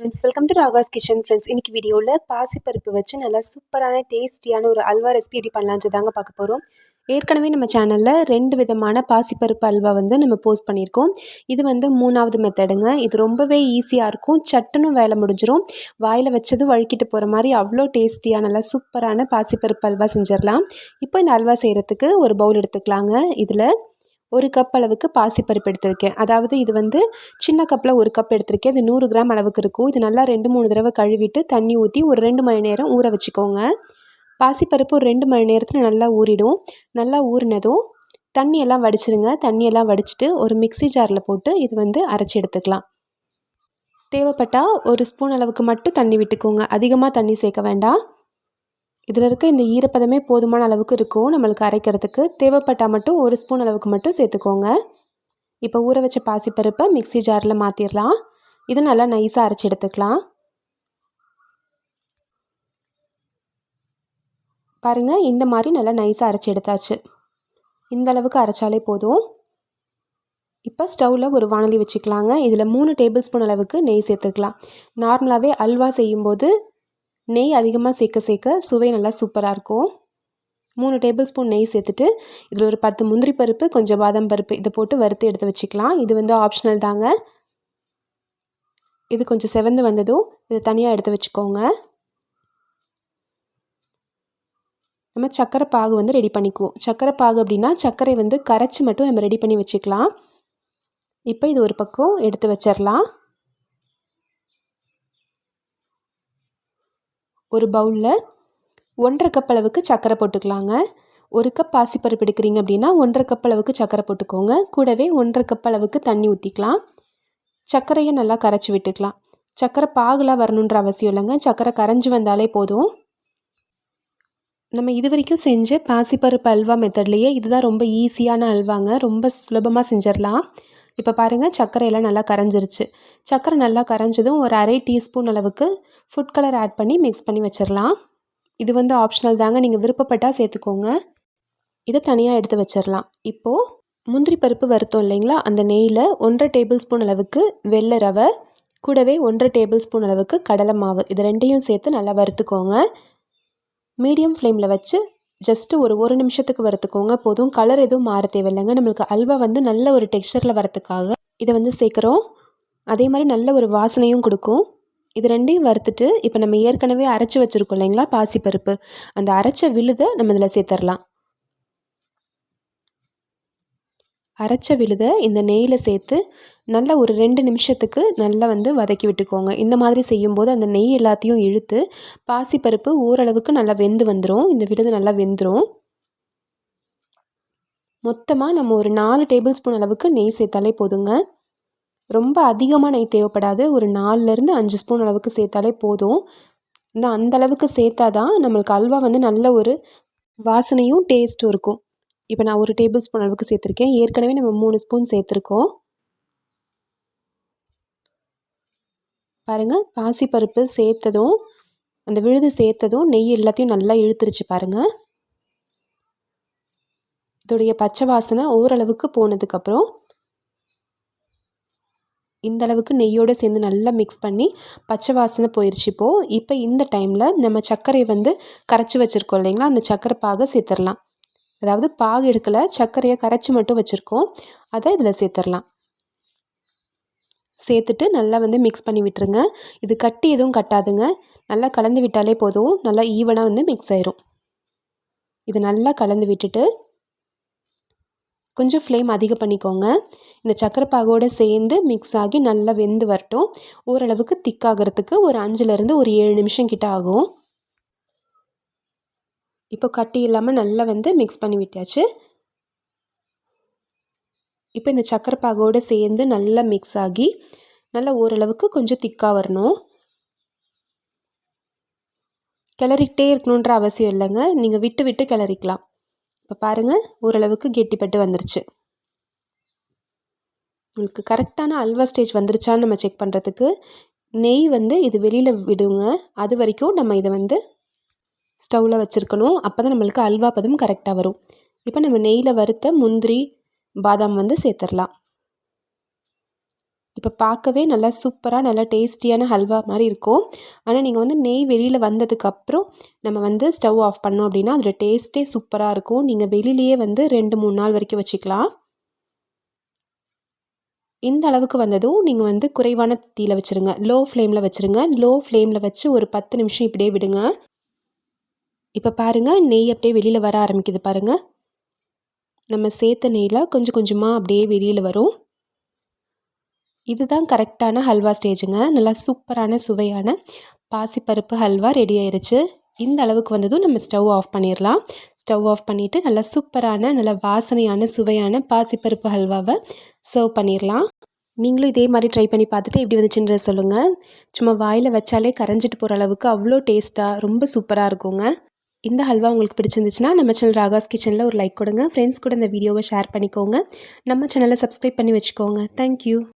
Friends welcome to Raga's kitchen friends இன்னைக்கு வீடியோவில் பாசிப்பருப்பு வச்சு நல்லா சூப்பரான டேஸ்டியான ஒரு அல்வா ரெசிபி எப்படி பண்ணலான்னு தாங்க பார்க்க போகிறோம் ஏற்கனவே நம்ம சேனலில் ரெண்டு விதமான பாசிப்பருப்பு அல்வா வந்து நம்ம போஸ்ட் பண்ணியிருக்கோம். இது வந்து மூணாவது மெத்தடுங்க இது ரொம்பவே ஈஸியாக இருக்கும். சட்டுன்னு வேலை முடிஞ்சிரும். வாயில் வச்சதும் வழுக்கிட்டு போகிற மாதிரி அவ்வளோ டேஸ்டியாக நல்லா சூப்பரான பாசிப்பருப்பு அல்வா செஞ்சிடலாம். இப்போ இந்த அல்வா செய்கிறதுக்கு ஒரு பவுல் எடுத்துக்கலாங்க. இதில் ஒரு கப் அளவுக்கு பாசிப்பருப்பு எடுத்திருக்கேன். அதாவது இது வந்து சின்ன கப்பில் ஒரு கப் எடுத்திருக்கேன். இது நூறு கிராம் அளவுக்கு இருக்கும். இது நல்லா ரெண்டு மூணு தடவை கழுவிட்டு தண்ணி ஊற்றி ஒரு ரெண்டு மணி நேரம் ஊற வச்சுக்கோங்க. பாசிப்பருப்பு ஒரு ரெண்டு மணி நேரத்தில் நல்லா ஊறிடும். நல்லா ஊறினதும் தண்ணியெல்லாம் வடிச்சிருங்க. தண்ணியெல்லாம் வடிச்சிட்டு ஒரு மிக்சி ஜாரில் போட்டு இது வந்து அரைச்சி எடுத்துக்கலாம். தேவைப்பட்டால் ஒரு ஸ்பூன் அளவுக்கு மட்டும் தண்ணி விட்டுக்கோங்க. அதிகமாக தண்ணி சேர்க்க வேண்டாம். இதில் இருக்க இந்த ஈரப்பதமே போதுமான அளவுக்கு இருக்கும். நம்மளுக்கு அரைக்கிறதுக்கு தேவைப்பட்டால் மட்டும் ஒரு ஸ்பூன் அளவுக்கு மட்டும் சேர்த்துக்கோங்க. இப்போ ஊற வச்ச பாசிப்பருப்பை மிக்சி ஜாரில் மாற்றிடலாம் இது நல்லா நைஸாக அரைச்சி எடுத்துக்கலாம். பாருங்கள் இந்த மாதிரி நல்லா நைஸாக அரைச்சி எடுத்தாச்சு. இந்த அளவுக்கு அரைச்சாலே போதும். இப்போ ஸ்டவ்வில் ஒரு வானலி வச்சுக்கலாங்க. இதில் மூணு டேபிள் ஸ்பூன் அளவுக்கு நெய் சேர்த்துக்கலாம். நார்மலாகவே அல்வா செய்யும்போது நெய் அதிகமாக சேர்க்க சேர்க்க சுவை நல்லா சூப்பராக இருக்கும். மூணு டேபிள் ஸ்பூன் நெய் சேர்த்துட்டு இதில் ஒரு பத்து முந்திரி பருப்பு கொஞ்சம் பாதாம் பருப்பு இதை போட்டு வறுத்து எடுத்து வச்சுக்கலாம். இது வந்து ஆப்ஷனல் தாங்க. இது கொஞ்சம் செவந்து வந்ததும் இதை தனியாக எடுத்து வச்சுக்கோங்க. நம்ம சக்கரை பாகு வந்து ரெடி பண்ணிக்குவோம். சக்கரை பாகு அப்படின்னா சர்க்கரை வந்து கரைச்சி மட்டும் நம்ம ரெடி பண்ணி வச்சுக்கலாம். இப்போ இது ஒரு பக்கம் எடுத்து வச்சிடலாம். ஒரு பவுலில் ஒன்றரை கப் அளவுக்கு சர்க்கரை போட்டுக்கலாங்க. ஒரு கப் பாசிப்பருப்பு எடுக்கிறீங்க அப்படின்னா ஒன்றரை கப் அளவுக்கு சர்க்கரை போட்டுக்கோங்க. கூடவே ஒன்றரை கப் அளவுக்கு தண்ணி ஊற்றிக்கலாம் சர்க்கரையை நல்லா கரைச்சி விட்டுக்கலாம். சர்க்கரை பாகலாக வரணுன்ற அவசியம் இல்லைங்க. சர்க்கரை கரைஞ்சி வந்தாலே போதும். நம்ம இது வரைக்கும் செஞ்ச பாசிப்பருப்பு அல்வா மெத்தட்லேயே இதுதான் ரொம்ப ஈஸியான அல்வாங்க. ரொம்ப சுலபமாக செஞ்சிடலாம் இப்போ பாருங்கள் சர்க்கரையெல்லாம் நல்லா கரைஞ்சிருச்சு. சர்க்கரை நல்லா கரைஞ்சதும் ஒரு அரை டீஸ்பூன் அளவுக்கு ஃபுட் கலர் ஆட் பண்ணி மிக்ஸ் பண்ணி வச்சிடலாம் இது வந்து ஆப்ஷனல் தாங்க நீங்கள் விருப்பப்பட்டால் சேர்த்துக்கோங்க. இதை தனியாக எடுத்து வச்சிடலாம் இப்போது முந்திரி பருப்பு வறுத்தோம் இல்லைங்களா அந்த நெய்யில் ஒன்றரை டேபிள் ஸ்பூன் அளவுக்கு வெள்ளை ரவை கூடவே ஒன்றரை டேபிள் ஸ்பூன் அளவுக்கு கடலை மாவு இது ரெண்டையும் சேர்த்து நல்லா வறுத்துக்கோங்க. மீடியம் ஃப்ளேமில் வச்சு ஜஸ்ட்டு ஒரு ஒரு நிமிஷத்துக்கு வறுத்துக்கோங்க போதும். கலர் எதுவும் மாற தேவையில்லைங்க. நம்மளுக்கு அல்வா வந்து நல்ல ஒரு டெக்ஸ்டரில் வரத்துக்காக இதை வந்து சேர்க்குறோம். அதே மாதிரி நல்ல ஒரு வாசனையும் கொடுக்கும். இது ரெண்டையும் வறுத்துட்டு இப்போ நம்ம ஏற்கனவே அரைச்சி வச்சுருக்கோம் இல்லைங்களா? பாசிப்பருப்பு. அந்த அரைச்ச விழுதை நம்ம இதில் சேர்த்துடலாம். அரைச்ச விழுதை இந்த நெய்யில் சேர்த்து நல்லா ஒரு ரெண்டு நிமிஷத்துக்கு நல்லா வந்து வதக்கி விட்டுக்கோங்க. இந்த மாதிரி செய்யும்போது அந்த நெய் எல்லாத்தையும் இழுத்து பாசிப்பருப்பு ஓரளவுக்கு நல்லா வெந்து வந்துடும் இந்த விடுது நல்லா வெந்துடும் மொத்தமாக நம்ம ஒரு நாலு டேபிள் ஸ்பூன் அளவுக்கு நெய் சேர்த்தாலே போதுங்க. ரொம்ப அதிகமாக நெய் தேவைப்படாது. ஒரு நாலுலேருந்து அஞ்சு ஸ்பூன் அளவுக்கு சேர்த்தாலே போதும். இந்த அந்தளவுக்கு சேர்த்தா தான் நம்மளுக்கு அல்வா வந்து நல்ல ஒரு வாசனையும் டேஸ்ட்டும் இருக்கும். இப்போ நான் ஒரு டேபிள் ஸ்பூன் அளவுக்கு சேர்த்துருக்கேன். ஏற்கனவே நம்ம மூணு ஸ்பூன் சேர்த்துருக்கோம். பாருங்கள் பாசிப்பருப்பு சேர்த்ததும் அந்த விழுது சேர்த்ததும் நெய் எல்லாத்தையும் நல்லா இழுத்துருச்சு பாருங்கள் இதோடைய பச்சை வாசனை ஓரளவுக்கு போனதுக்கப்புறம் இந்த அளவுக்கு நெய்யோடு சேர்ந்து நல்லா மிக்ஸ் பண்ணி பச்சை வாசனை போயிடுச்சு இப்போது இப்போ இந்த டைமில் நம்ம சர்க்கரையை வந்து கரைச்சி வச்சுருக்கோம் இல்லைங்களா? அந்த சர்க்கரை பாகை சேர்த்துடலாம். அதாவது பாகு எடுக்கலை சர்க்கரையை கரைச்சி மட்டும் வச்சுருக்கோம். அதை இதில் சேர்த்துடலாம். சேர்த்துட்டு நல்லா வந்து மிக்ஸ் பண்ணி விட்டுருங்க. இது கட்டி எதுவும் கட்டாதுங்க. நல்லா கலந்து விட்டாலே போதும். நல்லா ஈவனாக வந்து மிக்ஸ் ஆயிரும். இது நல்லா கலந்து விட்டுட்டு கொஞ்சம் ஃப்ளேம் அதிகம் பண்ணிக்கோங்க. இந்த சக்கரை பாகோடு சேர்ந்து மிக்ஸ் ஆகி நல்லா வெந்து வரட்டும். ஓரளவுக்கு திக்காகிறதுக்கு ஒரு அஞ்சுலேருந்து ஒரு ஏழு நிமிஷம் கிட்ட ஆகும். இப்போ கட்டி இல்லாமல் நல்லா வந்து மிக்ஸ் பண்ணி விட்டாச்சு. இப்போ இந்த சக்கரை பாகோடு சேர்ந்து நல்லா மிக்ஸ் ஆகி நல்லா ஓரளவுக்கு கொஞ்சம் திக்காக வரணும். கிளறிக்கிட்டே இருக்கணுன்ற அவசியம் இல்லைங்க. நீங்கள் விட்டு விட்டு கிளறிக்கலாம். இப்போ பாருங்கள் ஓரளவுக்கு கெட்டிப்பட்டு வந்துருச்சு. உங்களுக்கு கரெக்டான அல்வா ஸ்டேஜ் வந்துருச்சான்னு நம்ம செக் பண்ணுறதுக்கு நெய் வந்து இது வெளியில் விடுங்க. அது வரைக்கும் நம்ம இதை வந்து ஸ்டவ்வில் வச்சுருக்கணும். அப்போ தான் நம்மளுக்கு அல்வா பதம் கரெக்டாக வரும். இப்போ நம்ம நெய்யில் வறுத்த முந்திரி பாதாம் வந்து சேர்த்துடலாம். இப்போ பார்க்கவே நல்லா சூப்பராக நல்லா டேஸ்டியான ஹல்வா மாதிரி இருக்கும். ஆனால் நீங்கள் வந்து நெய் வெளியில் வந்ததுக்கப்புறம் நம்ம வந்து ஸ்டவ் ஆஃப் பண்ணோம் அப்படின்னா அதோட டேஸ்ட்டே சூப்பராக இருக்கும். நீங்கள் வெளியிலேயே வந்து ரெண்டு மூணு நாள் வரைக்கும் வச்சுக்கலாம். இந்த அளவுக்கு வந்ததும் நீங்கள் வந்து குறைவான தீயில் வச்சுருங்க. லோ ஃப்ளேமில் வச்சுருங்க லோ ஃப்ளேமில் வச்சு ஒரு பத்து நிமிஷம் இப்படியே விடுங்க. இப்போ பாருங்கள் நெய் அப்படியே வெளியில் வர ஆரம்பிக்குது பாருங்கள் நம்ம சேர்த்த நெய்லாம் கொஞ்சம் கொஞ்சமாக அப்படியே வெளியில் வரும். இதுதான் கரெக்டான ஹல்வா ஸ்டேஜுங்க. நல்லா சூப்பரான சுவையான பாசிப்பருப்பு ஹல்வா ரெடி ஆயிடுச்சு இந்த அளவுக்கு வந்ததும் நம்ம ஸ்டவ் ஆஃப் பண்ணிடலாம். ஸ்டவ் ஆஃப் பண்ணிவிட்டு நல்லா சூப்பரான நல்லா வாசனையான சுவையான பாசிப்பருப்பு ஹல்வாவை சர்வ் பண்ணிடலாம். நீங்களும் இதே மாதிரி ட்ரை பண்ணி பார்த்துட்டு எப்படி வந்துச்சுன்ற சொல்லுங்கள் சும்மா வாயில் வச்சாலே கரைஞ்சிட்டு போகிற அளவுக்கு அவ்வளோ டேஸ்ட்டாக ரொம்ப சூப்பராக இருக்குங்க. இந்த ஹல்வா உங்களுக்கு பிடிச்சிருந்துச்சுன்னா நம்ம சேனல் ராகாஸ் கிச்சனில் ஒரு லைக் கொடுங்க. ஃப்ரெண்ட்ஸ் கூட இந்த வீடியோவை ஷேர் பண்ணிக்கோங்க. நம்ம சேனலை சப்ஸ்கிரைப் பண்ணி வச்சுக்கோங்க. தேங்க்யூ